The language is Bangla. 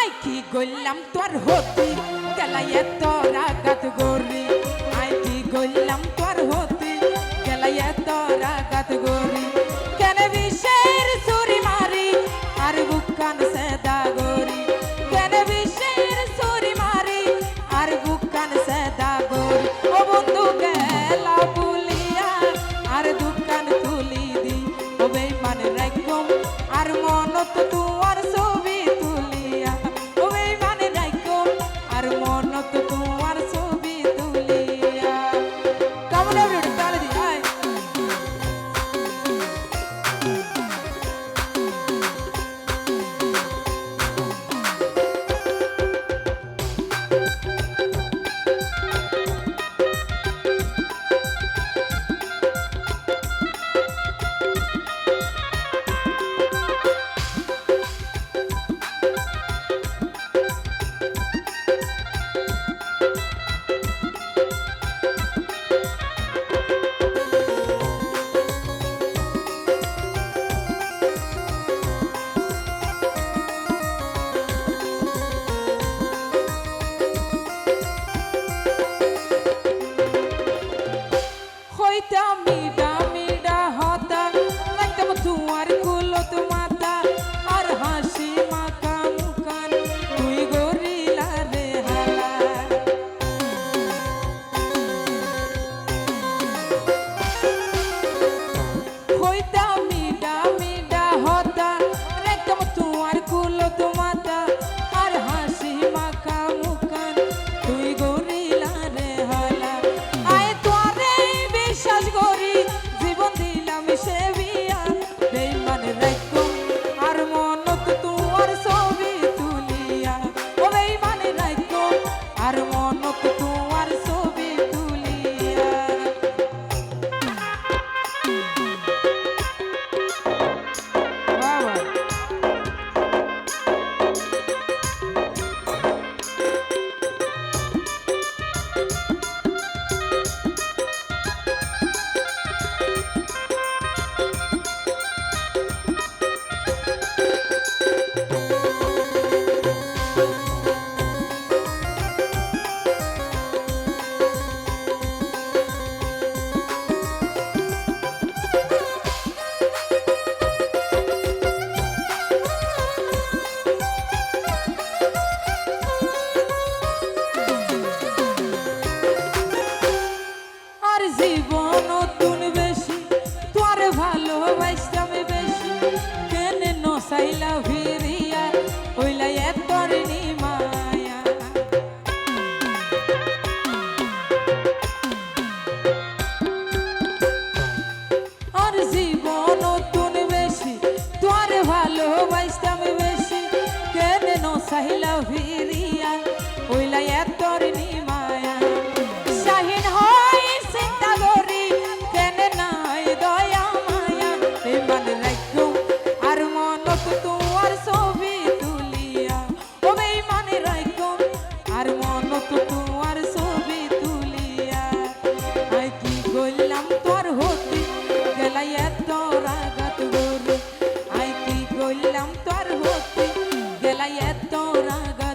আই কি গল্লাম তোর হতি, গেলাইয়ে তোর আঘাত গরি। আই কি গল্লাম তোর হতি, গেলাইয়ে তোর আঘাত গরি। কেন বিষের ছুরি মারি, আর বুকান সেদা গরি। কেন বিষের ছুরি মারি, আর বুকান সেদা গরি। ও বন্ধু গেলা বুলিয়া, আর দোকান তুলি দি। ও বেমান নত তোমার tell me that tua তোর হতে গেলাই এত রাগা